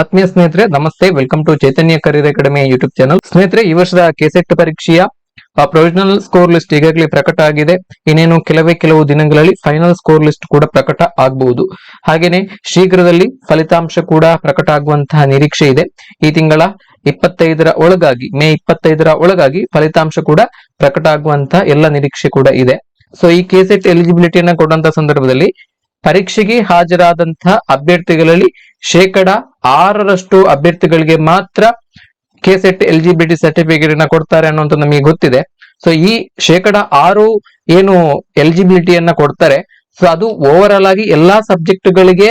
ಆತ್ಮೀಯ ಸ್ನೇಹಿತರೆ, ನಮಸ್ತೆ. Welcome to Chaitanya career academy YouTube channel ಸ್ನೇಹಿತರೆ, ಈ ವರ್ಷದ ಕೆಸೆಟ್ ಪರೀಕ್ಷೆಯ ಪ್ರೊವಿಷನಲ್ ಸ್ಕೋರ್ ಲಿಸ್ಟ್ ಈಗಾಗಲೇ ಪ್ರಕಟ ಆಗಿದೆ. ಇನ್ನೇನು ಕೆಲವೇ ಕೆಲವು ದಿನಗಳಲ್ಲಿ ಫೈನಲ್ ಸ್ಕೋರ್ ಲಿಸ್ಟ್ ಕೂಡ ಪ್ರಕಟ ಆಗಬಹುದು. ಹಾಗೇನೆ ಶೀಘ್ರದಲ್ಲಿ ಫಲಿತಾಂಶ ಕೂಡ ಪ್ರಕಟ ಆಗುವಂತಹ ನಿರೀಕ್ಷೆ ಇದೆ. ಈ ತಿಂಗಳ ಇಪ್ಪತ್ತೈದರ ಒಳಗಾಗಿ, ಮೇ ಇಪ್ಪತ್ತೈದರ ಒಳಗಾಗಿ ಫಲಿತಾಂಶ ಕೂಡ ಪ್ರಕಟ ಆಗುವಂತಹ ಎಲ್ಲ ನಿರೀಕ್ಷೆ ಕೂಡ ಇದೆ. ಸೊ ಈ ಕೆಸೆಟ್ ಎಲಿಜಿಬಿಲಿಟಿಯನ್ನ ಕೊಡುವಂತಹ ಸಂದರ್ಭದಲ್ಲಿ ಪರೀಕ್ಷೆಗೆ ಹಾಜರಾದಂತಹ ಅಭ್ಯರ್ಥಿಗಳಲ್ಲಿ ಶೇಕಡ ಆರರಷ್ಟು ಅಭ್ಯರ್ಥಿಗಳಿಗೆ ಮಾತ್ರ ಕೆಸೆಟ್ ಎಲಿಜಿಬಿಲಿಟಿ ಸರ್ಟಿಫಿಕೇಟ್ ಅನ್ನ ಕೊಡ್ತಾರೆ ಅನ್ನುವಂತ ನಮಗೆ ಗೊತ್ತಿದೆ. ಸೊ ಈ ಶೇಕಡ ಆರು ಏನು ಎಲಿಜಿಬಿಲಿಟಿಯನ್ನ ಕೊಡ್ತಾರೆ. ಸೊ ಅದು ಓವರ್ ಆಲ್ ಆಗಿ ಎಲ್ಲಾ ಸಬ್ಜೆಕ್ಟ್ ಗಳಿಗೆ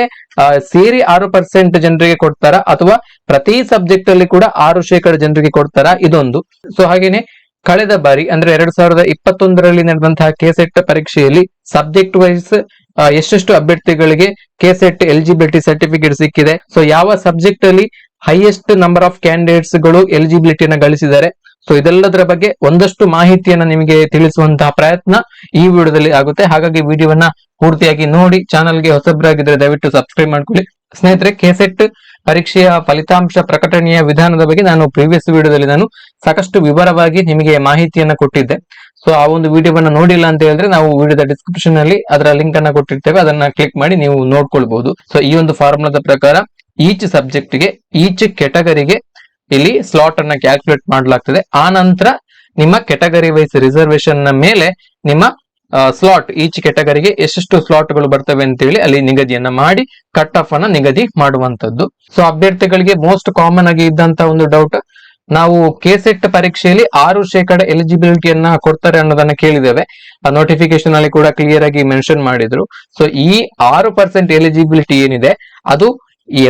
ಸೇರಿ ಆರು ಪರ್ಸೆಂಟ್ ಜನರಿಗೆ ಕೊಡ್ತಾರ? ಅಥವಾ ಪ್ರತಿ ಸಬ್ಜೆಕ್ಟ್ ಅಲ್ಲಿ ಕೂಡ ಆರು ಶೇಕಡ ಜನರಿಗೆ ಕೊಡ್ತಾರ? ಇದೊಂದು. ಸೊ ಹಾಗೇನೆ ಕಳೆದ ಬಾರಿ ಅಂದ್ರೆ ಎರಡ್ ಸಾವಿರದ ಇಪ್ಪತ್ತೊಂದರಲ್ಲಿ ನಡೆದಂತಹ ಕೆಸೆಟ್ ಪರೀಕ್ಷೆಯಲ್ಲಿ ಸಬ್ಜೆಕ್ಟ್ ವೈಸ್ ಎಷ್ಟೆಷ್ಟು ಅಭ್ಯರ್ಥಿಗಳಿಗೆ ಕೆಸೆಟ್ ಎಲಿಜಿಬಿಲಿಟಿ ಸರ್ಟಿಫಿಕೇಟ್ ಸಿಕ್ಕಿದೆ. ಸೊ ಯಾವ ಸಬ್ಜೆಕ್ಟ್ ಅಲ್ಲಿ ಹೈಯೆಸ್ಟ್ ನಂಬರ್ ಆಫ್ ಕ್ಯಾಂಡಿಡೇಟ್ಸ್ಗಳು ಎಲಿಜಿಬಿಲಿಟಿನ ಗಳಿಸಿದ್ದಾರೆ. ಸೊ ಇದೆಲ್ಲದರ ಬಗ್ಗೆ ಒಂದಷ್ಟು ಮಾಹಿತಿಯನ್ನ ನಿಮಗೆ ತಿಳಿಸುವಂತಹ ಪ್ರಯತ್ನ ಈ ವಿಡಿಯೋದಲ್ಲಿ ಆಗುತ್ತೆ. ಹಾಗಾಗಿ ವಿಡಿಯೋವನ್ನ ಪೂರ್ತಿಯಾಗಿ ನೋಡಿ, ಚಾನಲ್ಗೆ ಹೊಸಬ್ರಾಗಿದ್ರೆ ದಯವಿಟ್ಟು ಸಬ್ಸ್ಕ್ರೈಬ್ ಮಾಡ್ಕೊಳ್ಳಿ. ಸ್ನೇಹಿತರೆ ಕೆಸೆಟ್ ಪರೀಕ್ಷೆಯ ಫಲಿತಾಂಶ ಪ್ರಕಟಣೆಯ ವಿಧಾನದ ಬಗ್ಗೆ ನಾನು ಪ್ರೀವಿಯಸ್ ವಿಡಿಯೋದಲ್ಲಿ ನಾನು ಸಾಕಷ್ಟು ವಿವರವಾಗಿ ನಿಮಗೆ ಮಾಹಿತಿಯನ್ನ ಕೊಟ್ಟಿದ್ದೆ. ಸೊ ಆ ಒಂದು ವಿಡಿಯೋವನ್ನ ನೋಡಿಲ್ಲ ಅಂತ ಹೇಳಿದ್ರೆ ನಾವು ವಿಡಿಯೋದ ಡಿಸ್ಕ್ರಿಪ್ಷನ್ ಅಲ್ಲಿ ಅದರ ಲಿಂಕ್ ಅನ್ನ ಕೊಟ್ಟಿರ್ತೇವೆ. ಅದನ್ನ ಕ್ಲಿಕ್ ಮಾಡಿ ನೀವು ನೋಡ್ಕೊಳ್ಬಹುದು. ಸೊ ಈ ಒಂದು ಫಾರ್ಮುಲಾದ ಪ್ರಕಾರ ಈಚ್ ಸಬ್ಜೆಕ್ಟ್ಗೆ ಈಚ್ ಕೆಟಗರಿಗೆ ಇಲ್ಲಿ ಸ್ಲಾಟ್ ಅನ್ನ ಕ್ಯಾಲ್ಕುಲೇಟ್ ಮಾಡಲಾಗ್ತದೆ. ಆ ನಂತರ ನಿಮ್ಮ ಕೆಟಗರಿ ವೈಸ್ ರಿಸರ್ವೇಶನ್ನ ಮೇಲೆ ನಿಮ್ಮ ಸ್ಲಾಟ್ ಈಚ್ ಕೆಟಗರಿಗೆ ಎಷ್ಟೆಷ್ಟು ಸ್ಲಾಟ್ಗಳು ಬರ್ತವೆ ಅಂತೇಳಿ ಅಲ್ಲಿ ನಿಗದಿಯನ್ನ ಮಾಡಿ ಕಟ್ ಆಫ್ ಅನ್ನ ನಿಗದಿ ಮಾಡುವಂತದ್ದು ಸೊ ಅಭ್ಯರ್ಥಿಗಳಿಗೆ ಮೋಸ್ಟ್ ಕಾಮನ್ ಆಗಿ ಇದ್ದಂತ ಒಂದು ಡೌಟ್ ನಾವು ಕೆಸೆಟ್ ಪರೀಕ್ಷೆಯಲ್ಲಿ ಆರು ಶೇಕಡ ಎಲಿಜಿಬಿಲಿಟಿಯನ್ನ ಕೊಡ್ತಾರೆ ಅನ್ನೋದನ್ನ ಕೇಳಿದ್ದೇವೆ. ಆ ನೋಟಿಫಿಕೇಶನ್ ಅಲ್ಲಿ ಕೂಡ ಕ್ಲಿಯರ್ ಆಗಿ ಮೆನ್ಷನ್ ಮಾಡಿದ್ರು. ಸೊ ಈ ಆರು ಪರ್ಸೆಂಟ್ ಎಲಿಜಿಬಿಲಿಟಿ ಏನಿದೆ, ಅದು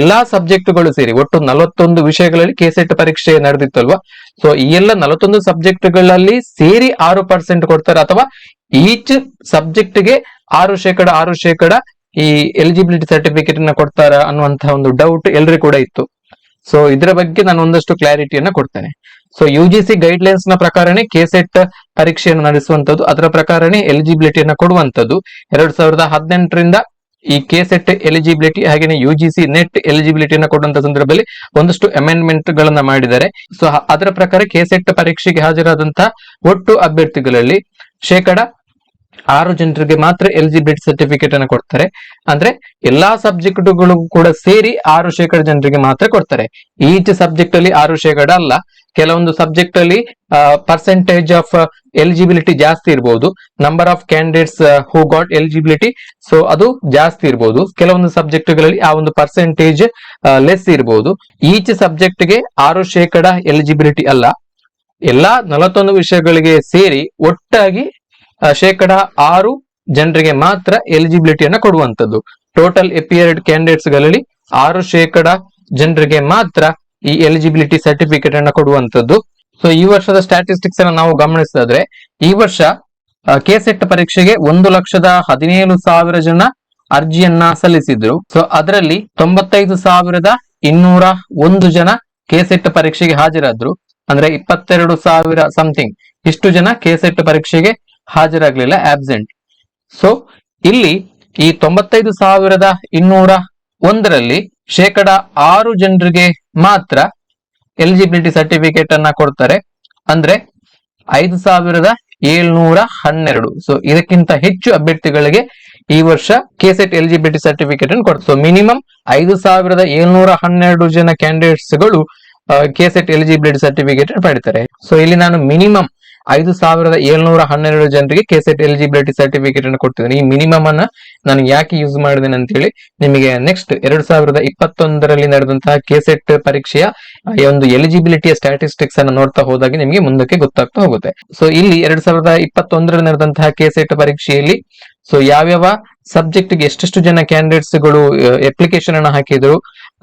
ಎಲ್ಲಾ ಸಬ್ಜೆಕ್ಟ್ಗಳು ಸೇರಿ, ಒಟ್ಟು ನಲವತ್ತೊಂದು ವಿಷಯಗಳಲ್ಲಿ ಕೆಸೆಟ್ ಪರೀಕ್ಷೆ ನಡೆದಿತ್ತಲ್ವಾ? ಸೊ ಈ ಎಲ್ಲ ನಲವತ್ತೊಂದು ಸಬ್ಜೆಕ್ಟ್ಗಳಲ್ಲಿ ಸೇರಿ ಆರು ಪರ್ಸೆಂಟ್ ಕೊಡ್ತಾರೆ, ಅಥವಾ ಈಚ್ ಸಬ್ಜೆಕ್ಟ್ಗೆ ಆರು ಶೇಕಡ ಆರು ಶೇಕಡ ಈ ಎಲಿಜಿಬಿಲಿಟಿ ಸರ್ಟಿಫಿಕೇಟ್ನ ಕೊಡ್ತಾರ ಅನ್ನುವಂತಹ ಒಂದು ಡೌಟ್ ಎಲ್ರಿಗೂ ಕೂಡ ಇತ್ತು. ಸೊ ಇದರ ಬಗ್ಗೆ ನಾನು ಒಂದಷ್ಟು ಕ್ಲಾರಿಟಿಯನ್ನ ಕೊಡ್ತೇನೆ. So U G C guide ಲೈನ್ಸ್ನ ಪ್ರಕಾರನೇ ಕೆಸೆಟ್ ಪರೀಕ್ಷೆಯನ್ನು ನಡೆಸುವಂತದ್ದು ಅದರ ಪ್ರಕಾರನೇ ಎಲಿಜಿಬಿಲಿಟಿಯನ್ನ ಕೊಡುವಂತದ್ದು ಎರಡ್ ಸಾವಿರದ ಹದಿನೆಂಟರಿಂದ ಈ ಕೆಸೆಟ್ ಎಲಿಜಿಬಿಲಿಟಿ ಹಾಗೆಯೇ ಯು ಜಿ ಸಿ ನೆಟ್ ಎಲಿಜಿಬಿಲಿಟಿಯನ್ನು ಕೊಡುವಂತ ಸಂದರ್ಭದಲ್ಲಿ ಒಂದಷ್ಟು ಅಮೆಂಡ್ಮೆಂಟ್ ಗಳನ್ನ ಮಾಡಿದ್ದಾರೆ. ಸೊ ಅದರ ಪ್ರಕಾರ ಕೆಸೆಟ್ ಪರೀಕ್ಷೆಗೆ ಹಾಜರಾದಂತಹ ಒಟ್ಟು ಅಭ್ಯರ್ಥಿಗಳಲ್ಲಿ ಶೇಕಡ ಆರು ಜನರಿಗೆ ಮಾತ್ರ ಎಲಿಜಿಬಿಲಿಟಿ ಸರ್ಟಿಫಿಕೇಟ್ ಅನ್ನು ಕೊಡ್ತಾರೆ. ಅಂದ್ರೆ ಎಲ್ಲಾ ಸಬ್ಜೆಕ್ಟ್ಗಳು ಕೂಡ ಸೇರಿ ಆರು ಶೇಕಡ ಜನರಿಗೆ ಮಾತ್ರ ಕೊಡ್ತಾರೆ. ಈಚ್ ಸಬ್ಜೆಕ್ಟ್ ಅಲ್ಲಿ ಆರು ಶೇಕಡ ಅಲ್ಲ. ಕೆಲವೊಂದು ಸಬ್ಜೆಕ್ಟ್ ಅಲ್ಲಿ ಪರ್ಸೆಂಟೇಜ್ ಆಫ್ ಎಲಿಜಿಬಿಲಿಟಿ ಜಾಸ್ತಿ ಇರ್ಬೋದು. Number of candidates who got eligibility so ಅದು ಜಾಸ್ತಿ ಇರ್ಬೋದು. ಕೆಲವೊಂದು ಸಬ್ಜೆಕ್ಟ್ಗಳಲ್ಲಿ ಆ ಒಂದು ಪರ್ಸೆಂಟೇಜ್ ಲೆಸ್ ಇರ್ಬೋದು. ಈಚ್ ಸಬ್ಜೆಕ್ಟ್ಗೆ ಆರು ಶೇಕಡ ಎಲಿಜಿಬಿಲಿಟಿ ಅಲ್ಲ. ಎಲ್ಲಾ ನಲವತ್ತೊಂದು ವಿಷಯಗಳಿಗೆ ಸೇರಿ ಒಟ್ಟಾಗಿ ಶೇಕಡ ಆರು ಜನರಿಗೆ ಮಾತ್ರ ಎಲಿಜಿಬಿಲಿಟಿಯನ್ನು ಕೊಡುವಂತದ್ದು ಟೋಟಲ್ ಎಪಿಯರ್ಡ್ ಕ್ಯಾಂಡಿಡೇಟ್ಸ್ಗಳಲ್ಲಿ ಆರು ಶೇಕಡ ಜನರಿಗೆ ಮಾತ್ರ ಈ ಎಲಿಜಿಬಿಲಿಟಿ ಸರ್ಟಿಫಿಕೇಟ್ ಅನ್ನ ಕೊಡುವಂತದ್ದು ಸೊ ಈ ವರ್ಷದ ಸ್ಟಾಟಿಸ್ಟಿಕ್ಸ್ ಅನ್ನ ನಾವು ಗಮನಿಸಿದ್ರೆ, ಈ ವರ್ಷ ಕೆಸೆಟ್ ಪರೀಕ್ಷೆಗೆ ಒಂದು ಲಕ್ಷದ ಹದಿನೇಳು ಸಾವಿರ ಜನ ಅರ್ಜಿಯನ್ನ ಸಲ್ಲಿಸಿದ್ರು. ಸೊ ಅದರಲ್ಲಿ ತೊಂಬತ್ತೈದು ಸಾವಿರದ ಇನ್ನೂರ ಒಂದು ಜನ ಕೆಸೆಟ್ ಪರೀಕ್ಷೆಗೆ ಹಾಜರಾದ್ರು. ಅಂದ್ರೆ ಇಪ್ಪತ್ತೆರಡು ಸಾವಿರ ಸಮಥಿಂಗ್ ಇಷ್ಟು ಜನ ಕೆಸೆಟ್ ಪರೀಕ್ಷೆಗೆ ಹಾಜರಾಗ್ಲಿಲ್ಲ ಆಬ್ಸೆಂಟ್ ಸೊ ಇಲ್ಲಿ ಈ ತೊಂಬತ್ತೈದು ಸಾವಿರದ ಇನ್ನೂರ ಒಂದರಲ್ಲಿ ಶೇಕಡ ಆರು ಜನರಿಗೆ ಮಾತ್ರ ಎಲಿಜಿಬಿಲಿಟಿ ಸರ್ಟಿಫಿಕೇಟ್ ಅನ್ನ ಕೊಡ್ತಾರೆ. ಅಂದ್ರೆ ಐದು ಸಾವಿರದ ಏಳ್ನೂರ ಹನ್ನೆರಡು. ಸೊ ಇದಕ್ಕಿಂತ ಹೆಚ್ಚು ಅಭ್ಯರ್ಥಿಗಳಿಗೆ ಈ ವರ್ಷ ಕೆಸೆಟ್ ಎಲಿಜಿಬಿಲಿಟಿ ಸರ್ಟಿಫಿಕೇಟ್ ಅನ್ನು ಕೊಡ್ತಾರೆ. ಸೊ ಮಿನಿಮಮ್ ಐದು ಸಾವಿರದ ಏಳ್ನೂರ ಹನ್ನೆರಡು ಜನ ಕ್ಯಾಂಡಿಡೇಟ್ಸ್ಗಳು ಕೆಸೆಟ್ ಎಲಿಜಿಬಿಲಿಟಿ ಸರ್ಟಿಫಿಕೇಟ್ ಪಡಿತಾರೆ. ಸೊ ಇಲ್ಲಿ ನಾನು ಮಿನಿಮಮ್ ಐದು ಸಾವಿರದ ಏಳ್ನೂರ ಹನ್ನೆರಡು ಜನರಿಗೆ ಕೆಸೆಟ್ ಎಲಿಜಿಬಿಲಿಟಿ ಸರ್ಟಿಫಿಕೇಟ್ ಅನ್ನು ಕೊಡ್ತಿದ್ದೇನೆ. ಈ ಮಿನಿಮಮ್ ಅನ್ನ ನಾನು ಯಾಕೆ ಯೂಸ್ ಮಾಡಿದ್ದೇನೆ ಅಂತ ಹೇಳಿ ನಿಮಗೆ ನೆಕ್ಸ್ಟ್ ಎರಡ್ ಸಾವಿರದ ಇಪ್ಪತ್ತೊಂದರಲ್ಲಿ ನಡೆದಂತಹ ಕೆಸೆಟ್ ಪರೀಕ್ಷೆಯ ಒಂದು ಎಲಿಜಿಬಿಲಿಟಿಯ ಸ್ಟಾಟಿಸ್ಟಿಕ್ಸ್ ಅನ್ನು ನೋಡ್ತಾ ಹೋದಾಗ ನಿಮಗೆ ಮುಂದಕ್ಕೆ ಗೊತ್ತಾಗ್ತಾ ಹೋಗುತ್ತೆ. ಸೊ ಇಲ್ಲಿ ಎರಡ್ ಸಾವಿರದ ಇಪ್ಪತ್ತೊಂದರಲ್ಲಿ ನಡೆದಂತಹ ಕೆಸೆಟ್ ಪರೀಕ್ಷೆಯಲ್ಲಿ ಸೊ ಯಾವ್ಯಾವ ಸಬ್ಜೆಕ್ಟ್ಗೆ ಎಷ್ಟೆಷ್ಟು ಜನ ಕ್ಯಾಂಡಿಡೇಟ್ಸ್ಗಳು ಅಪ್ಲಿಕೇಶನ್ ಅನ್ನ ಹಾಕಿದ್ರು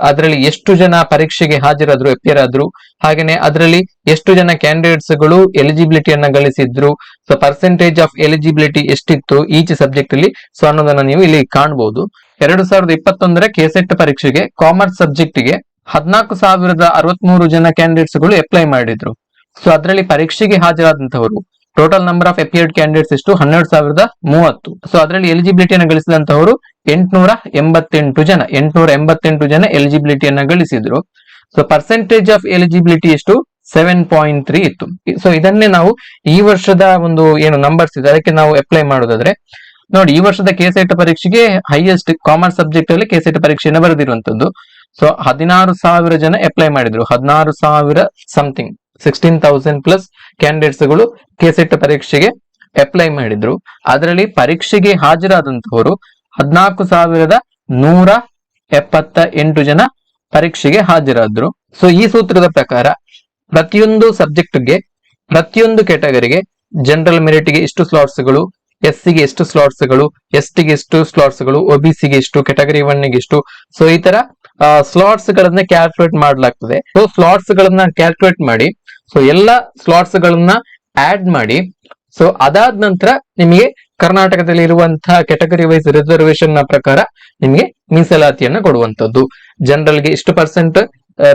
ಅದರಲ್ಲಿ ಎಷ್ಟು ಜನ ಪರೀಕ್ಷೆಗೆ ಹಾಜರಾದ್ರು ಅಪಿಯರ್ ಆದ್ರು, ಹಾಗೇನೆ ಅದರಲ್ಲಿ ಎಷ್ಟು ಜನ ಕ್ಯಾಂಡಿಡೇಟ್ಸ್ಗಳು ಎಲಿಜಿಬಿಲಿಟಿಯನ್ನ ಗಳಿಸಿದ್ರು ಸೊ ಪರ್ಸೆಂಟೇಜ್ ಆಫ್ ಎಲಿಜಿಬಿಲಿಟಿ ಎಷ್ಟಿತ್ತು ಈಚ್ ಸಬ್ಜೆಕ್ಟ್ ಅಲ್ಲಿ ಸೊ ಅನ್ನೋದನ್ನ ನೀವು ಇಲ್ಲಿ ಕಾಣಬಹುದು ಎರಡು ಸಾವಿರದ ಇಪ್ಪತ್ತೊಂದರ ಕೆಸೆಟ್ ಪರೀಕ್ಷೆಗೆ ಕಾಮರ್ಸ್ ಸಬ್ಜೆಕ್ಟ್ಗೆ ಹದಿನಾಲ್ಕು ಸಾವಿರದ ಅರವತ್ಮೂರು ಜನ ಕ್ಯಾಂಡಿಡೇಟ್ಸ್ಗಳು ಅಪ್ಲೈ ಮಾಡಿದ್ರು. ಸೊ ಅದರಲ್ಲಿ ಪರೀಕ್ಷೆಗೆ ಹಾಜರಾದಂತವರು total number of appeared candidates ಎಷ್ಟು ಹನ್ನೆರಡು ಸಾವಿರದ ಮೂವತ್ತು. ಸೊ ಅದರಲ್ಲಿ ಎಲಿಜಿಬಿಲಿಟಿಯನ್ನು ಗಳಿಸಿದಂತವರು ಎಂಟುನೂರ ಎಂಬತ್ತೆಂಟು ಜನ, ಎಂಟುನೂರ ಎಂಬತ್ತೆಂಟು ಜನ ಎಲಿಜಿಬಿಲಿಟಿಯನ್ನ ಗಳಿಸಿದ್ರು. ಸೊ ಪರ್ಸೆಂಟೇಜ್ ಆಫ್ ಎಲಿಜಿಬಿಲಿಟಿ ಎಷ್ಟು ಸೆವೆನ್ ಪಾಯಿಂಟ್ ತ್ರೀ ಇತ್ತು. ಸೊ ಇದನ್ನೇ ನಾವು ಈ ವರ್ಷದ ಒಂದು ಏನು ನಂಬರ್ಸ್ ಇದೆ, ಅದಕ್ಕೆ ನಾವು ಅಪ್ಲೈ ಮಾಡೋದಾದ್ರೆ ನೋಡಿ, ಈ ವರ್ಷದ ಕೆಸೆಟ್ ಪರೀಕ್ಷೆಗೆ ಹೈಯೆಸ್ಟ್ ಕಾಮರ್ಸ್ ಸಬ್ಜೆಕ್ಟ್ ಅಲ್ಲಿ ಕೆಸೆಟ್ ಪರೀಕ್ಷೆಯನ್ನು ಬರೆದಿರುವಂತದ್ದು. ಸೊ ಹದಿನಾರು ಸಾವಿರ ಜನ ಅಪ್ಲೈ ಮಾಡಿದ್ರು, ಹದಿನಾರು ಸಾವಿರ ಸಮಥಿಂಗ್ ಸಿಕ್ಸ್ಟೀನ್ ತೌಸಂಡ್ ಪ್ಲಸ್ ಕ್ಯಾಂಡಿಡೇಟ್ಸ್ಗಳು ಕೆಸೆಟ್ ಪರೀಕ್ಷೆಗೆ ಅಪ್ಲೈ ಮಾಡಿದ್ರು. ಅದರಲ್ಲಿ ಪರೀಕ್ಷೆಗೆ ಹಾಜರಾದಂತಹವರು ಹದಿನಾಲ್ಕು ಸಾವಿರದ ನೂರ ಎಪ್ಪತ್ತ ಎಂಟು ಜನ ಪರೀಕ್ಷೆಗೆ ಹಾಜರಾದ್ರು. ಸೊ ಈ ಸೂತ್ರದ ಪ್ರಕಾರ ಪ್ರತಿಯೊಂದು ಸಬ್ಜೆಕ್ಟ್ಗೆ ಪ್ರತಿಯೊಂದು ಕೆಟಗರಿಗೆ ಜನರಲ್ ಮೆರಿಟ್ಗೆ ಇಷ್ಟು ಸ್ಲಾಟ್ಸ್ಗಳು ಎಸ್ಗೆ ಎಷ್ಟು ಸ್ಲಾಟ್ಸ್ಗಳು ಎಸ್ ಟಿಗೆ ಎಷ್ಟು ಸ್ಲಾಟ್ಸ್ಗಳು ಒಬಿಸಿಗೆ ಎಷ್ಟು ಕೆಟಗರಿ ಒನ್ಗೆ ಎಷ್ಟು ಸೊ ಈ ತರ ಸ್ಲಾಟ್ಸ್ ಗಳನ್ನ ಕ್ಯಾಲ್ಕುಲೇಟ್ ಮಾಡಲಾಗ್ತದೆ. ಸೊ ಸ್ಲಾಟ್ಸ್ ಗಳನ್ನ ಕ್ಯಾಲ್ಕುಲೇಟ್ ಮಾಡಿ ಸೊ ಎಲ್ಲ ಸ್ಲಾಟ್ಸ್ ಗಳನ್ನ ಆಡ್ ಮಾಡಿ ಸೊ ಅದಾದ ನಂತರ ನಿಮಗೆ ಕರ್ನಾಟಕದಲ್ಲಿ ಇರುವಂತಹ ಕೆಟಗರಿ ವೈಸ್ ರಿಸರ್ವೇಶನ್ನ ಪ್ರಕಾರ ನಿಮಗೆ ಮೀಸಲಾತಿಯನ್ನ ಕೊಡುವಂತದ್ದು ಜನರಲ್ಗೆ ಇಷ್ಟು ಪರ್ಸೆಂಟ್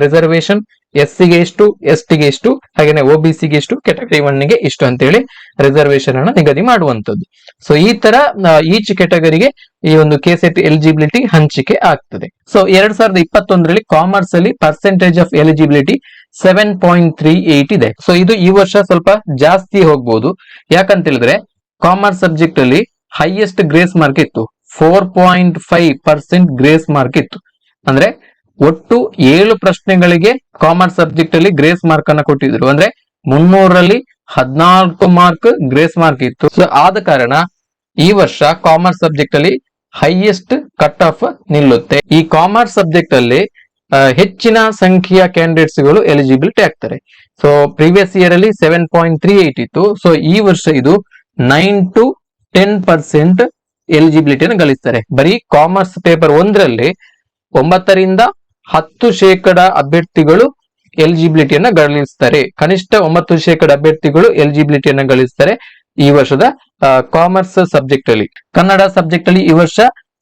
ರಿಸರ್ವೇಶನ್ ಎಸ್ಗೆ ಎಷ್ಟು ಎಸ್ ಟಿಗೆ ಎಷ್ಟು, ಹಾಗೇನೆ ಒಬಿಸಿ ಗೆ ಎಷ್ಟು ಕೆಟಗರಿ ಒನ್ಗೆ ಇಷ್ಟು ಅಂತೇಳಿ ರಿಸರ್ವೇಶನ್ ಅನ್ನ ನಿಗದಿ ಮಾಡುವಂತದ್ದು ಸೊ ಈ ತರ ಈಚ್ ಕೆಟಗರಿಗೆ ಈ ಒಂದು ಕೆಸೆಟ್ ಎಲಿಜಿಬಿಲಿಟಿ ಹಂಚಿಕೆ ಆಗ್ತದೆ. ಸೊ ಎರಡ್ ಸಾವಿರದ ಇಪ್ಪತ್ತೊಂದರಲ್ಲಿ ಕಾಮರ್ಸ್ ಅಲ್ಲಿ percentage of eligibility seven point three eight ಇದೆ. ಸೊ ಇದು ಈ ವರ್ಷ ಸ್ವಲ್ಪ ಜಾಸ್ತಿ ಹೋಗ್ಬಹುದು ಯಾಕಂತ ಹೇಳಿದ್ರೆ ಕಾಮರ್ಸ್ ಸಬ್ಜೆಕ್ಟ್ ಅಲ್ಲಿ ಹೈಯೆಸ್ಟ್ ಗ್ರೇಸ್ ಮಾರ್ಕ್ ಇತ್ತು. Four point five percent grace mark ಇತ್ತು. ಅಂದ್ರೆ ಒಟ್ಟು ಏಳು ಪ್ರಶ್ನೆಗಳಿಗೆ ಕಾಮರ್ಸ್ ಸಬ್ಜೆಕ್ಟ್ ಅಲ್ಲಿ ಗ್ರೇಸ್ ಮಾರ್ಕ್ ಅನ್ನ ಕೊಟ್ಟಿದ್ರು. ಅಂದ್ರೆ ಮುನ್ನೂರಲ್ಲಿ ಹದಿನಾಲ್ಕು ಮಾರ್ಕ್ ಗ್ರೇಸ್ ಮಾರ್ಕ್ ಇತ್ತು. ಸೊ ಆದ ಕಾರಣ ಈ ವರ್ಷ ಕಾಮರ್ಸ್ ಸಬ್ಜೆಕ್ಟ್ ಅಲ್ಲಿ ಹೈಯೆಸ್ಟ್ ಕಟ್ ಆಫ್ ನಿಲ್ಲುತ್ತೆ. ಈ ಕಾಮರ್ಸ್ ಸಬ್ಜೆಕ್ಟ್ ಅಲ್ಲಿ ಹೆಚ್ಚಿನ ಸಂಖ್ಯೆಯ ಕ್ಯಾಂಡಿಡೇಟ್ಸ್ಗಳು ಎಲಿಜಿಬಿಲಿಟಿ ಆಗ್ತಾರೆ. ಸೊ ಪ್ರೀವಿಯಸ್ ಇಯರ್ ಅಲ್ಲಿ ಸೆವೆನ್ ಪಾಯಿಂಟ್ ತ್ರೀ ಏಟ್ ಇತ್ತು. ಸೊ ಈ ವರ್ಷ ಇದು ನೈನ್ ಟು ಟೆನ್ ಪರ್ಸೆಂಟ್ ಎಲಿಜಿಬಿಲಿಟಿಯನ್ನು ಗಳಿಸ್ತಾರೆ. ಬರೀ ಕಾಮರ್ಸ್ ಪೇಪರ್ ಒಂದರಲ್ಲಿ ಒಂಬತ್ತರಿಂದ ಹತ್ತು ಶೇಕಡ ಅಭ್ಯರ್ಥಿಗಳು ಎಲಿಜಿಬಿಲಿಟಿಯನ್ನ ಗಳಿಸ್ತಾರೆ. ಕನಿಷ್ಠ ಒಂಬತ್ತು ಶೇಕಡ ಅಭ್ಯರ್ಥಿಗಳು ಎಲಿಜಿಬಿಲಿಟಿಯನ್ನು ಗಳಿಸ್ತಾರೆ ಈ ವರ್ಷದ ಕಾಮರ್ಸ್ ಸಬ್ಜೆಕ್ಟ್ ಅಲ್ಲಿ. ಕನ್ನಡ ಸಬ್ಜೆಕ್ಟ್ ಅಲ್ಲಿ ಈ ವರ್ಷ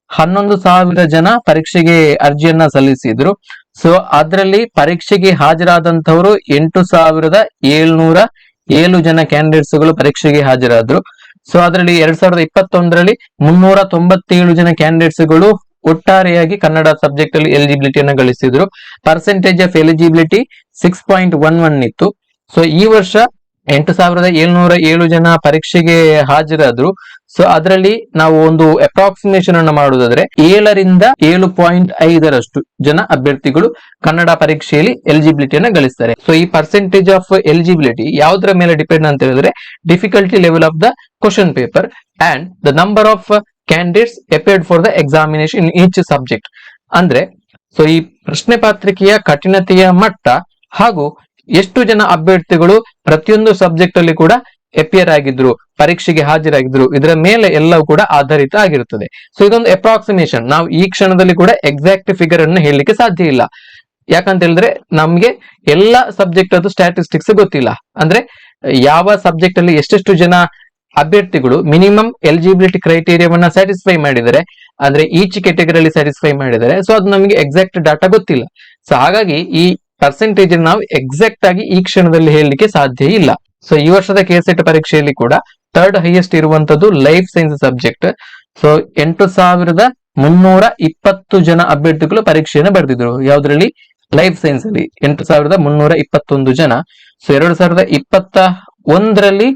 ಹನ್ನೊಂದು ಸಾವಿರ ಜನ ಪರೀಕ್ಷೆಗೆ ಅರ್ಜಿಯನ್ನ ಸಲ್ಲಿಸಿದ್ರು. ಸೊ, ಅದರಲ್ಲಿ ಪರೀಕ್ಷೆಗೆ ಹಾಜರಾದಂತವರು ಎಂಟು ಸಾವಿರದ ಏಳ್ನೂರ ಏಳು ಜನ ಕ್ಯಾಂಡಿಡೇಟ್ಸ್ಗಳು ಪರೀಕ್ಷೆಗೆ ಹಾಜರಾದ್ರು. ಸೊ, ಅದರಲ್ಲಿ ಎರಡ್ ಸಾವಿರದ ಇಪ್ಪತ್ತೊಂದರಲ್ಲಿ ಮುನ್ನೂರ ತೊಂಬತ್ತೇಳು ಜನ ಕ್ಯಾಂಡಿಡೇಟ್ಸ್ಗಳು ಒಟ್ಟಾರೆಯಾಗಿ ಕನ್ನಡ ಸಬ್ಜೆಕ್ಟ್ ಅಲ್ಲಿ ಎಲಿಜಿಬಿಲಿಟಿಯನ್ನು ಗಳಿಸಿದ್ರು. Percentage of eligibility six point one one ಇತ್ತು. ಸೊ ಈ ವರ್ಷ ಎಂಟು ಸಾವಿರದ ಏಳ್ನೂರ ಏಳು ಜನ ಪರೀಕ್ಷೆಗೆ ಹಾಜರಾದ್ರು. ಸೊ ಅದರಲ್ಲಿ ನಾವು ಒಂದು ಅಪ್ರಾಕ್ಸಿಮೇಷನ್ ಅನ್ನು ಮಾಡುವುದಾದ್ರೆ ಏಳರಿಂದ ಏಳು ಪಾಯಿಂಟ್ ಐದರಷ್ಟು ಜನ ಅಭ್ಯರ್ಥಿಗಳು ಕನ್ನಡ ಪರೀಕ್ಷೆಯಲ್ಲಿ ಎಲಿಜಿಬಿಲಿಟಿಯನ್ನು ಗಳಿಸ್ತಾರೆ. ಸೊ ಈ ಪರ್ಸೆಂಟೇಜ್ ಆಫ್ ಎಲಿಜಿಬಿಲಿಟಿ ಯಾವುದರ ಮೇಲೆ ಡಿಪೆಂಡ್ ಅಂತ ಹೇಳಿದ್ರೆ difficulty level of the question paper and the number of candidates appeared for the examination in each subject ಅಂದ್ರೆ ಸೊ ಈ ಪ್ರಶ್ನೆ ಪತ್ರಿಕೆಯ ಕಠಿಣತೆಯ ಮಟ್ಟ ಹಾಗೂ ಎಷ್ಟು ಜನ ಅಭ್ಯರ್ಥಿಗಳು ಪ್ರತಿಯೊಂದು ಸಬ್ಜೆಕ್ಟ್ ಅಲ್ಲಿ ಕೂಡ ಎಪಿಯರ್ ಆಗಿದ್ರು, ಪರೀಕ್ಷೆಗೆ ಹಾಜರಾಗಿದ್ರು, ಇದರ ಮೇಲೆ ಎಲ್ಲವೂ ಕೂಡ ಆಧಾರಿತ ಆಗಿರುತ್ತದೆ. ಸೊ ಇದೊಂದು ಅಪ್ರಾಕ್ಸಿಮೇಷನ್ ನಾವು ಈ ಕ್ಷಣದಲ್ಲಿ ಕೂಡ ಎಕ್ಸಾಕ್ಟ್ ಫಿಗರ್ ಅನ್ನು ಹೇಳಲಿಕ್ಕೆ ಸಾಧ್ಯ ಇಲ್ಲ. ಯಾಕಂತ ಹೇಳಿದ್ರೆ, ನಮ್ಗೆ ಎಲ್ಲ ಸಬ್ಜೆಕ್ಟ್ ಅದು ಸ್ಟ್ಯಾಟಿಸ್ಟಿಕ್ಸ್ ಗೊತ್ತಿಲ್ಲ. ಅಂದ್ರೆ, ಯಾವ ಸಬ್ಜೆಕ್ಟ್ ಅಲ್ಲಿ ಎಷ್ಟೆಷ್ಟು ಜನ ಅಭ್ಯರ್ಥಿಗಳು ಮಿನಿಮಮ್ ಎಲಿಜಿಬಿಲಿಟಿ ಕ್ರೈಟೀರಿಯಾವನ್ನ ಸ್ಯಾಟಿಸ್ಫೈ ಮಾಡಿದರೆ, ಅಂದ್ರೆ ಈಚ್ ಕೆಟಗರಿಯಲ್ಲಿ ಸ್ಯಾಟಿಸ್ಫೈ ಮಾಡಿದರೆ ಸೊ ಅದು ನಮಗೆ ಎಕ್ಸಾಕ್ಟ್ ಡಾಟಾ ಗೊತ್ತಿಲ್ಲ. ಸೊ ಹಾಗಾಗಿ ಈ ಪರ್ಸೆಂಟೇಜ್ ನಾವು ಎಕ್ಸಾಕ್ಟ್ ಆಗಿ ಈ ಕ್ಷಣದಲ್ಲಿ ಹೇಳಲಿಕ್ಕೆ ಸಾಧ್ಯ ಇಲ್ಲ. ಸೊ ಈ ವರ್ಷದ ಕೆಸೆಟ್ ಪರೀಕ್ಷೆಯಲ್ಲಿ ಕೂಡ ಥರ್ಡ್ ಹೈಯೆಸ್ಟ್ ಇರುವಂತದ್ದು ಲೈಫ್ ಸೈನ್ಸ್ ಸಬ್ಜೆಕ್ಟ್ ಸೊ ಎಂಟು ಸಾವಿರದ ಮುನ್ನೂರ ಇಪ್ಪತ್ತು ಜನ ಅಭ್ಯರ್ಥಿಗಳು ಪರೀಕ್ಷೆಯನ್ನು ಬರೆದಿದ್ರು. ಯಾವ್ದ್ರಲ್ಲಿ? ಲೈಫ್ ಸೈನ್ಸ್ ಅಲ್ಲಿ. ಎಂಟು ಸಾವಿರದ ಮುನ್ನೂರ ಇಪ್ಪತ್ತೊಂದು ಜನ. ಸೊ ಎರಡು ಸಾವಿರದ ಇಪ್ಪತ್ತ ಒಂದರಲ್ಲಿ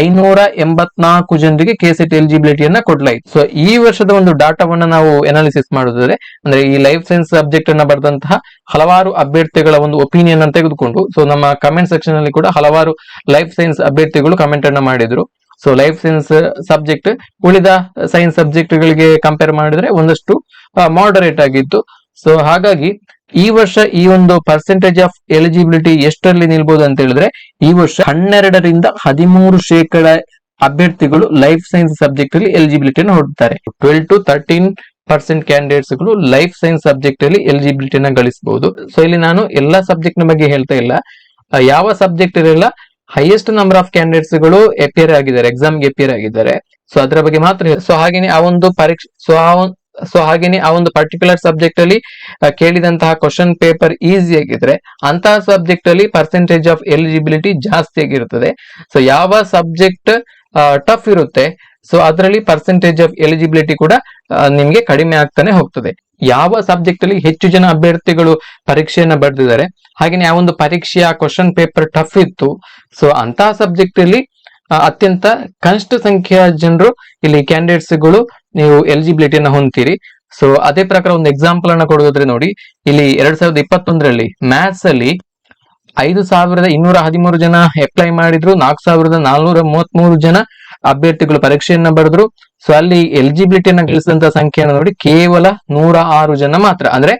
ಐನೂರ ಎಂಬತ್ನಾಲ್ಕು ಜನರಿಗೆ ಕೆಸೆಟ್ ಎಲಿಜಿಬಿಲಿಟಿಯನ್ನ ಕೊಡ್ಲಾಯ್ತು. ಸೊ ಈ ವರ್ಷದ ಒಂದು ಡಾಟಾವನ್ನ ನಾವು ಅನಾಲಿಸಿಸ್ ಮಾಡಿದ್ರೆ ಅಂದ್ರೆ ಈ ಲೈಫ್ ಸೈನ್ಸ್ ಸಬ್ಜೆಕ್ಟ್ ಅನ್ನ ಬರೆದಂತಹ ಹಲವಾರು ಅಭ್ಯರ್ಥಿಗಳ ಒಂದು ಒಪಿನಿಯನ್ ಅನ್ನು ತೆಗೆದುಕೊಂಡು ಸೊ ನಮ್ಮ ಕಮೆಂಟ್ ಸೆಕ್ಷನ್ ಅಲ್ಲಿ ಕೂಡ ಹಲವಾರು ಲೈಫ್ ಸೈನ್ಸ್ ಅಭ್ಯರ್ಥಿಗಳು ಕಮೆಂಟ್ ಅನ್ನ ಮಾಡಿದ್ರು. ಸೊ ಲೈಫ್ ಸೈನ್ಸ್ ಸಬ್ಜೆಕ್ಟ್ ಉಳಿದ ಸೈನ್ಸ್ ಸಬ್ಜೆಕ್ಟ್ ಗಳಿಗೆ ಕಂಪೇರ್ ಮಾಡಿದ್ರೆ ಒಂದಷ್ಟು ಮಾಡರೇಟ್ ಆಗಿತ್ತು. ಸೊ ಹಾಗಾಗಿ ಈ ವರ್ಷ ಈ ಒಂದು ಪರ್ಸೆಂಟೇಜ್ ಆಫ್ ಎಲಿಜಿಬಿಲಿಟಿ ಎಷ್ಟರಲ್ಲಿ ನಿಲ್ಬಹುದು ಅಂತ ಹೇಳಿದ್ರೆ, ಈ ವರ್ಷ ಹನ್ನೆರಡರಿಂದ ಹದಿಮೂರು ಶೇಕಡ ಅಭ್ಯರ್ಥಿಗಳು ಲೈಫ್ ಸೈನ್ಸ್ ಸಬ್ಜೆಕ್ಟ್ ಅಲ್ಲಿ ಎಲಿಜಿಬಿಲಿಟಿಯನ್ನು ಹೊರಡ್ತಾರೆ ಟ್ವೆಲ್ ಟು ತರ್ಟೀನ್ ಪರ್ಸೆಂಟ್ ಕ್ಯಾಂಡಿಡೇಟ್ಸ್ಗಳು ಲೈಫ್ ಸೈನ್ಸ್ ಸಬ್ಜೆಕ್ಟ್ ಅಲ್ಲಿ ಎಲಿಜಿಬಿಲಿಟಿನ ಗಳಿಸಬಹುದು ಸೊ ಇಲ್ಲಿ ನಾನು ಎಲ್ಲಾ ಸಬ್ಜೆಕ್ಟ್ನ ಬಗ್ಗೆ ಹೇಳ್ತಾ ಇಲ್ಲ. ಯಾವ ಸಬ್ಜೆಕ್ಟ್ ಇರಲ್ಲ ಹೈಯೆಸ್ಟ್ ನಂಬರ್ ಆಫ್ ಕ್ಯಾಂಡಿಡೇಟ್ಸ್ಗಳು ಎಪಿಯರ್ ಆಗಿದ್ದಾರೆ ಎಕ್ಸಾಮ್ಗೆ ಎಪಿಯರ್ ಆಗಿದ್ದಾರೆ. ಸೊ ಅದರ ಬಗ್ಗೆ ಮಾತ್ರ ಸೊ ಹಾಗೇನೆ ಆ ಒಂದು ಪರೀಕ್ಷೆ ಸೊ ಆ ಸೊ ಹಾಗೇನೆ ಆ ಒಂದು ಪರ್ಟಿಕ್ಯುಲರ್ ಸಬ್ಜೆಕ್ಟ್ ಅಲ್ಲಿ ಕೇಳಿದಂತಹ ಕ್ವಶನ್ ಪೇಪರ್ ಈಸಿ ಆಗಿದ್ರೆ, ಅಂತಹ ಸಬ್ಜೆಕ್ಟ್ ಅಲ್ಲಿ ಪರ್ಸೆಂಟೇಜ್ ಆಫ್ ಎಲಿಜಿಬಿಲಿಟಿ ಜಾಸ್ತಿ ಆಗಿರುತ್ತದೆ ಸೊ ಯಾವ ಸಬ್ಜೆಕ್ಟ್ ಟಫ್ ಇರುತ್ತೆ ಸೊ ಅದರಲ್ಲಿ ಪರ್ಸೆಂಟೇಜ್ ಆಫ್ ಎಲಿಜಿಬಿಲಿಟಿ ಕೂಡ ನಿಮ್ಗೆ ಕಡಿಮೆ ಆಗ್ತಾನೆ ಹೋಗ್ತದೆ. ಯಾವ ಸಬ್ಜೆಕ್ಟ್ ಅಲ್ಲಿ ಹೆಚ್ಚು ಜನ ಅಭ್ಯರ್ಥಿಗಳು ಪರೀಕ್ಷೆಯನ್ನ ಬರೆದಿದ್ದಾರೆ, ಹಾಗೇನೆ ಆ ಒಂದು ಪರೀಕ್ಷೆಯ ಕ್ವಶನ್ ಪೇಪರ್ ಟಫ್ ಇತ್ತು ಸೊ ಅಂತಹ ಸಬ್ಜೆಕ್ಟ್ ಅಲ್ಲಿ ಅತ್ಯಂತ ಕನಿಷ್ಠ ಸಂಖ್ಯೆಯ ಜನರು ಇಲ್ಲಿ ಕ್ಯಾಂಡಿಡೇಟ್ಸ್ಗಳು ನೀವು ಎಲಿಜಿಬಿಲಿಟಿಯನ್ನ ಹೊಂದ್ತೀರಿ. ಸೊ ಅದೇ ಪ್ರಕಾರ ಒಂದು ಎಕ್ಸಾಂಪಲ್ ಅನ್ನ ಕೊಡೋದಾದ್ರೆ ನೋಡಿ. ಇಲ್ಲಿ ಎರಡ್ ಸಾವಿರದ ಇಪ್ಪತ್ತೊಂದರಲ್ಲಿ ಮ್ಯಾಥ್ಸ್ ಅಲ್ಲಿ ಐದು ಸಾವಿರದ ಇನ್ನೂರ ಹದಿಮೂರು ಜನ ಅಪ್ಲೈ ಮಾಡಿದ್ರು, ನಾಲ್ಕು ಸಾವಿರದ ನಾಲ್ನೂರ ಮೂವತ್ಮೂರು ಜನ ಅಭ್ಯರ್ಥಿಗಳು ಪರೀಕ್ಷೆಯನ್ನ ಬರೆದ್ರು. ಸೊ ಅಲ್ಲಿ ಎಲಿಜಿಬಿಲಿಟಿಯನ್ನ ಗಳಿಸಿದಂತ ಸಂಖ್ಯೆಯನ್ನು ನೋಡಿ, ಕೇವಲ ನೂರ ಆರು ಜನ ಮಾತ್ರ. ಅಂದ್ರೆ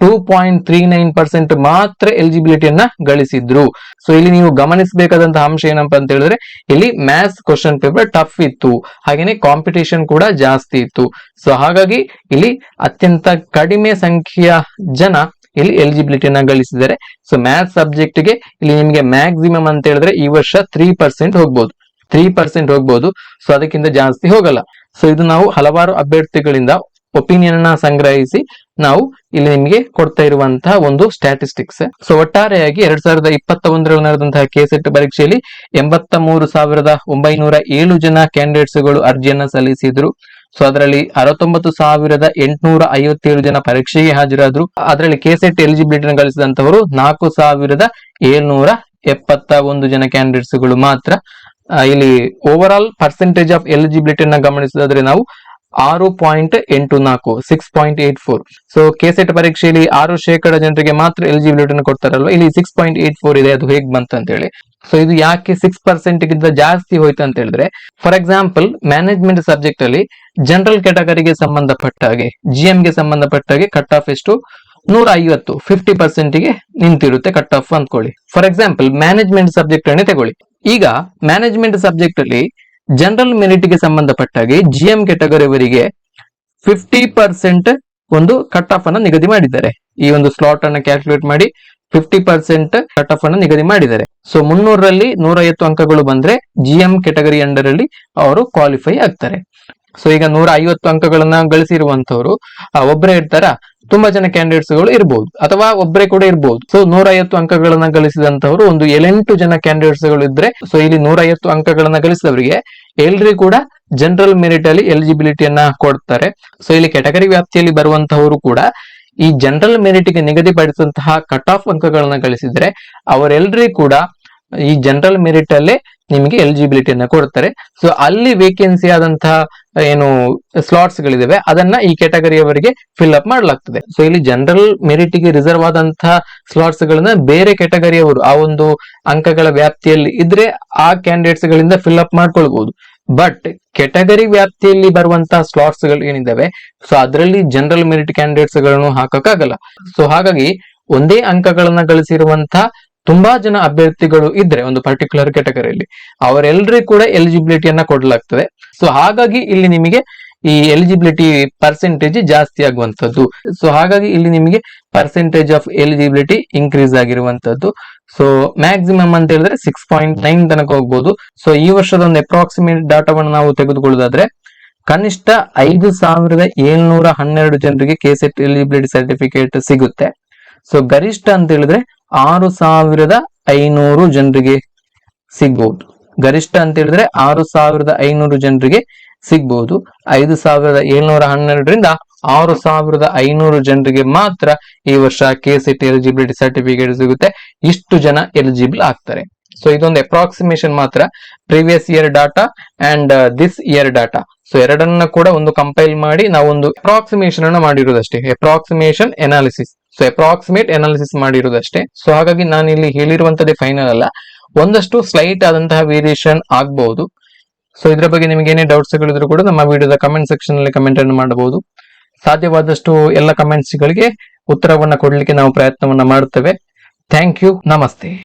two point three nine percent ಮಾತ್ರ ಎಲಿಜಿಬಿಲಿಟಿಯನ್ನ ಗಳಿಸಿದ್ರು. ಸೊ ಇಲ್ಲಿ ನೀವು ಗಮನಿಸಬೇಕಾದಂತಹ ಅಂಶ ಏನಪ್ಪಾ ಅಂತ ಹೇಳಿದ್ರೆ, ಇಲ್ಲಿ ಮ್ಯಾಥ್ಸ್ ಕ್ವಶನ್ ಪೇಪರ್ ಟಫ್ ಇತ್ತು. ಹಾಗೇನೆ ಕಾಂಪಿಟೇಷನ್ ಕೂಡ ಜಾಸ್ತಿ ಇತ್ತು. ಸೊ ಹಾಗಾಗಿ ಇಲ್ಲಿ ಅತ್ಯಂತ ಕಡಿಮೆ ಸಂಖ್ಯೆಯ ಜನ ಇಲ್ಲಿ ಎಲಿಜಿಬಿಲಿಟಿಯನ್ನ ಗಳಿಸಿದ್ದಾರೆ. ಸೊ ಮ್ಯಾಥ್ಸ್ ಸಬ್ಜೆಕ್ಟ್ಗೆ ಇಲ್ಲಿ ನಿಮಗೆ ಮ್ಯಾಕ್ಸಿಮಮ್ ಅಂತ ಹೇಳಿದ್ರೆ ಈ ವರ್ಷ ತ್ರೀ ಪರ್ಸೆಂಟ್ ಹೋಗ್ಬೋದು. ತ್ರೀ ಪರ್ಸೆಂಟ್ ಹೋಗ್ಬೋದು. ಸೊ ಅದಕ್ಕಿಂತ ಜಾಸ್ತಿ ಹೋಗಲ್ಲ. ಸೊ ಇದು ನಾವು ಹಲವಾರು ಅಭ್ಯರ್ಥಿಗಳಿಂದ ಒಪಿನಿಯನ್ ಅನ್ನ ಸಂಗ್ರಹಿಸಿ ನಾವು ಇಲ್ಲಿ ನಿಮಗೆ ಕೊಡ್ತಾ ಇರುವಂತಹ ಒಂದು ಸ್ಟ್ಯಾಟಿಸ್ಟಿಕ್ಸ್ ಸೊ ಒಟ್ಟಾರೆಯಾಗಿ ಎರಡ್ ಸಾವಿರದ ಇಪ್ಪತ್ತ ಒಂದರಲ್ಲಿ ನಡೆದಂತಹ ಕೆಸೆಟ್ ಪರೀಕ್ಷೆಯಲ್ಲಿ ಎಂಬತ್ತ ಮೂರು ಸಾವಿರದ ಒಂಬೈನೂರ ಏಳು ಜನ ಕ್ಯಾಂಡಿಡೇಟ್ಸ್ಗಳು ಗಳು ಅರ್ಜಿಯನ್ನ ಸಲ್ಲಿಸಿದ್ರು. ಸೊ ಅದರಲ್ಲಿ ಅರವತ್ತೊಂಬತ್ತು ಸಾವಿರದ ಎಂಟುನೂರ ಐವತ್ತೇಳು ಜನ ಪರೀಕ್ಷೆಗೆ ಹಾಜರಾದ್ರು. ಅದರಲ್ಲಿ ಕೆಸೆಟ್ ಎಲಿಜಿಬಿಲಿಟಿ ಗಳಿಸಿದಂತವರು ನಾಲ್ಕು ಸಾವಿರದ ಏಳ್ನೂರ ಎಪ್ಪತ್ತ ಒಂದು ಜನ ಕ್ಯಾಂಡಿಡೇಟ್ಸ್ಗಳು ಗಳು ಮಾತ್ರ. ಇಲ್ಲಿ over all percentage of eligibility ಗಮನಿಸಿದ್ರೆ ನಾವು ಆರು ಪಾಯಿಂಟ್ ಎಂಟು ನಾಲ್ಕು six point eight four so KSET ಪರೀಕ್ಷೆಯಲ್ಲಿ ಆರು ಶೇಕಡ ಜನರಿಗೆ ಮಾತ್ರ ಎಲಿಜಿಬಿಲಿಟಿಯನ್ನು ಕೊಡ್ತಾರಲ್ವಾ? ಇಲ್ಲಿ ಸಿಕ್ಸ್ ಪಾಯಿಂಟ್ ಏಟ್ ಫೋರ್ ಇದೆ, ಅದು ಹೇಗ್ ಬಂತ ಅಂತ ಹೇಳಿ ಸೊ ಇದು ಯಾಕೆ ಸಿಕ್ಸ್ ಪರ್ಸೆಂಟ್ ಗಿಂತ ಜಾಸ್ತಿ ಹೋಯ್ತು ಅಂತ ಹೇಳಿದ್ರೆ ಫಾರ್ ಎಕ್ಸಾಂಪಲ್ ಮ್ಯಾನೇಜ್ಮೆಂಟ್ ಸಬ್ಜೆಕ್ಟ್ ಅಲ್ಲಿ ಜನರಲ್ ಕ್ಯಾಟಗರಿಗೆ ಸಂಬಂಧಪಟ್ಟ ಹಾಗೆ ಜಿ ಗೆ ಸಂಬಂಧಪಟ್ಟ ಹಾಗೆ ಕಟ್ ಆಫ್ ಎಷ್ಟು? ನೂರ ಐವತ್ತು ಫಿಫ್ಟಿ ಪರ್ಸೆಂಟ್ಗೆ ನಿಂತಿರುತ್ತೆ ಕಟ್ ಆಫ್ ಅಂದ್ಕೊಳ್ಳಿ. ಫಾರ್ ಎಕ್ಸಾಂಪಲ್ ಮ್ಯಾನೇಜ್ಮೆಂಟ್ ಸಬ್ಜೆಕ್ಟ್ ಅನ್ನೇ ತಗೊಳ್ಳಿ. ಈಗ ಮ್ಯಾನೇಜ್ಮೆಂಟ್ ಸಬ್ಜೆಕ್ಟ್ ಅಲ್ಲಿ ಜನರಲ್ ಮೆರಿಟ್ಗೆ ಸಂಬಂಧಪಟ್ಟಾಗಿ ಸಂಬಂಧಪಟ್ಟ ಹಾಗೆ ಜಿ ಎಂ ಅವರಿಗೆ ಫಿಫ್ಟಿ ಪರ್ಸೆಂಟ್ ಒಂದು ಕಟ್ ಆಫ್ ಅನ್ನ ನಿಗದಿ ಮಾಡಿದ್ದಾರೆ. ಈ ಒಂದು ಸ್ಲಾಟ್ ಅನ್ನ ಕ್ಯಾಲ್ಕುಲೇಟ್ ಮಾಡಿ ಫಿಫ್ಟಿ ಪರ್ಸೆಂಟ್ ಕಟ್ ಆಫ್ ಅನ್ನ ನಿಗದಿ ಮಾಡಿದ್ದಾರೆ. ಸೊ ಮುನ್ನೂರಲ್ಲಿ ನೂರೈವತ್ತು ಅಂಕಗಳು ಬಂದ್ರೆ ಜಿ ಎಂ ಕೆಟಗರಿ ಅಂಡರ್ ಅಲ್ಲಿ ಅವರು ಕ್ವಾಲಿಫೈ ಆಗ್ತಾರೆ. ಸೊ ಈಗ ನೂರ ಐವತ್ತು ಅಂಕಗಳನ್ನ ಗಳಿಸಿರುವಂತವರು ಒಬ್ಬರೇ ಇರ್ತಾರ, ತುಂಬಾ ಜನ ಕ್ಯಾಂಡಿಡೇಟ್ಸ್ಗಳು ಇರಬಹುದು ಅಥವಾ ಒಬ್ಬರೇ ಕೂಡ ಇರಬಹುದು ಸೊ ನೂರ ಐವತ್ತು ಅಂಕಗಳನ್ನ ಗಳಿಸಿದಂತವರು ಒಂದು ಏಳೆಂಟು ಜನ ಕ್ಯಾಂಡಿಡೇಟ್ಸ್ಗಳು ಇದ್ರೆ ಸೊ ಇಲ್ಲಿ ನೂರ ಐವತ್ತು ಅಂಕಗಳನ್ನ ಗಳಿಸಿದವರಿಗೆ ಎಲ್ರಿಗೂ ಕೂಡ ಜನರಲ್ ಮೆರಿಟ್ ಅಲ್ಲಿ ಎಲಿಜಿಬಿಲಿಟಿಯನ್ನ ಕೊಡ್ತಾರೆ. ಸೊ ಇಲ್ಲಿ ಕೆಟಗರಿ ವ್ಯಾಪ್ತಿಯಲ್ಲಿ ಬರುವಂತವರು ಕೂಡ ಈ ಜನರಲ್ ಮೆರಿಟ್ಗೆ ನಿಗದಿಪಡಿಸಿದಂತಹ ಕಟ್ ಆಫ್ ಅಂಕಗಳನ್ನ ಗಳಿಸಿದ್ರೆ ಅವರೆಲ್ರಿ ಕೂಡ ಈ ಜನರಲ್ ಮೆರಿಟ್ ಅಲ್ಲೇ ನಿಮಗೆ ಎಲಿಜಿಬಿಲಿಟಿಯನ್ನ ಕೊಡ್ತಾರೆ ಸೊ ಅಲ್ಲಿ ವೇಕೆನ್ಸಿ ಆದಂತಹ ಏನು ಸ್ಲಾಟ್ಸ್ ಗಳಿದಾವೆ, ಅದನ್ನ ಈ ಕ್ಯಾಟಗರಿಯವರಿಗೆ ಫಿಲ್ ಅಪ್ ಮಾಡಲಾಗ್ತದೆ. ಸೊ ಇಲ್ಲಿ ಜನರಲ್ ಮೆರಿಟ್ಗೆ ರಿಸರ್ವ್ ಆದಂತಹ ಸ್ಲಾಟ್ಸ್ ಗಳನ್ನ ಬೇರೆ ಕ್ಯಾಟಗರಿಯವರು ಆ ಒಂದು ಅಂಕಗಳ ವ್ಯಾಪ್ತಿಯಲ್ಲಿ ಇದ್ರೆ ಆ ಕ್ಯಾಂಡಿಡೇಟ್ಸ್ ಗಳಿಂದ ಫಿಲ್ ಅಪ್ ಮಾಡ್ಕೊಳ್ಬಹುದು ಬಟ್ ಕೆಟಗರಿ ವ್ಯಾಪ್ತಿಯಲ್ಲಿ ಬರುವಂತಹ ಸ್ಲಾಟ್ಸ್ಗಳು ಏನಿದಾವೆ ಸೊ ಅದರಲ್ಲಿ ಜನರಲ್ ಮೆರಿಟ್ ಕ್ಯಾಂಡಿಡೇಟ್ಸ್ಗಳನ್ನು ಹಾಕಕ್ಕಾಗಲ್ಲ. ಸೊ ಹಾಗಾಗಿ, ಒಂದೇ ಅಂಕಗಳನ್ನ ಗಳಿಸಿರುವಂತಹ ತುಂಬಾ ಜನ ಅಭ್ಯರ್ಥಿಗಳು ಇದ್ರೆ ಒಂದು ಪರ್ಟಿಕ್ಯುಲರ್ ಕೆಟಗರಿಯಲ್ಲಿ ಅವರೆಲ್ಲರಿಗೂ ಕೂಡ ಎಲಿಜಿಬಿಲಿಟಿಯನ್ನ ಕೊಡಲಾಗ್ತದೆ. ಸೊ ಹಾಗಾಗಿ ಇಲ್ಲಿ ನಿಮಗೆ ಈ ಎಲಿಜಿಬಿಲಿಟಿ ಪರ್ಸೆಂಟೇಜ್ ಜಾಸ್ತಿ ಆಗುವಂತದ್ದು ಸೊ ಹಾಗಾಗಿ ಇಲ್ಲಿ ನಿಮಗೆ ಪರ್ಸೆಂಟೇಜ್ ಆಫ್ ಎಲಿಜಿಬಿಲಿಟಿ ಇನ್ಕ್ರೀಸ್ ಆಗಿರುವಂತದ್ದು ಸೊ ಮ್ಯಾಕ್ಸಿಮಮ್ ಅಂತ ಹೇಳಿದ್ರೆ ಸಿಕ್ಸ್ ಪಾಯಿಂಟ್ ನೈನ್ ತನಕ ಹೋಗ್ಬೋದು. ಸೊ ಈ ವರ್ಷದ ಒಂದು ಅಪ್ರಾಕ್ಸಿಮೇಟ್ ಡಾಟಾವನ್ನು ನಾವು ತೆಗೆದುಕೊಳ್ಳೋದಾದ್ರೆ, ಕನಿಷ್ಠ ಐದು ಸಾವಿರದ ಏಳ್ನೂರ ಹನ್ನೆರಡು ಜನರಿಗೆ ಕೆಸೆಟ್ ಎಲಿಜಿಬಿಲಿಟಿ ಸರ್ಟಿಫಿಕೇಟ್ ಸಿಗುತ್ತೆ. ಸೊ ಗರಿಷ್ಠ ಅಂತ ಹೇಳಿದ್ರೆ ಆರು ಸಾವಿರದ ಐನೂರು ಜನರಿಗೆ ಸಿಗ್ಬಹುದು ಗರಿಷ್ಠ ಅಂತ ಹೇಳಿದ್ರೆ ಆರು ಸಾವಿರದ ಐನೂರು ಜನರಿಗೆ ಸಿಗ್ಬಹುದು ಐದು ಸಾವಿರದ ಏಳ್ನೂರ ಹನ್ನೆರಡರಿಂದ ಆರು ಸಾವಿರದ ಐನೂರು ಜನರಿಗೆ ಮಾತ್ರ ಈ ವರ್ಷ ಕೆಸಿಟಿ ಎಲಿಜಿಬಿಲಿಟಿ ಸರ್ಟಿಫಿಕೇಟ್ ಸಿಗುತ್ತೆ. ಇಷ್ಟು ಜನ ಎಲಿಜಿಬಲ್ ಆಗ್ತಾರೆ. ಸೊ ಇದೊಂದು ಅಪ್ರಾಕ್ಸಿಮೇಷನ್ ಮಾತ್ರ. Previous year data and this year data so ಎರಡನ್ನ ಕೂಡ ಒಂದು ಕಂಪೈಲ್ ಮಾಡಿ ನಾವು ಒಂದು ಅಪ್ರಾಕ್ಸಿಮೇಷನ್ ಅನ್ನ ಮಾಡಿರೋದಷ್ಟೇ approximation analysis so approximate analysis ಮಾಡಿರೋದಷ್ಟೇ so ಹಾಗಾಗಿ ನಾನು ಇಲ್ಲಿ ಹೇಳಿರುವಂತದ್ದೇ ಫೈನಲ್ ಅಲ್ಲ. ಒಂದಷ್ಟು ಸ್ಲೈಟ್ ಆದಂತಹ ವೇರಿಯೇಷನ್ ಆಗಬಹುದು ಸೊ ಇದ್ರ ಬಗ್ಗೆ ನಿಮಗೆ ಏನೇ ಡೌಟ್ಸ್ ಗಳಿದ್ರು ಕೂಡ ನಮ್ಮ ವಿಡಿಯೋದ ಕಮೆಂಟ್ ಸೆಕ್ಷನ್ ಅಲ್ಲಿ ಕಮೆಂಟ್ ಅನ್ನು ಮಾಡಬಹುದು. ಸಾಧ್ಯವಾದಷ್ಟು ಎಲ್ಲ ಕಮೆಂಟ್ಸ್ ಗಳಿಗೆ ಉತ್ತರವನ್ನ ಕೊಡ್ಲಿಕ್ಕೆ ನಾವು ಪ್ರಯತ್ನವನ್ನ ಮಾಡುತ್ತೇವೆ. ಥ್ಯಾಂಕ್ ಯು ನಮಸ್ತೆ.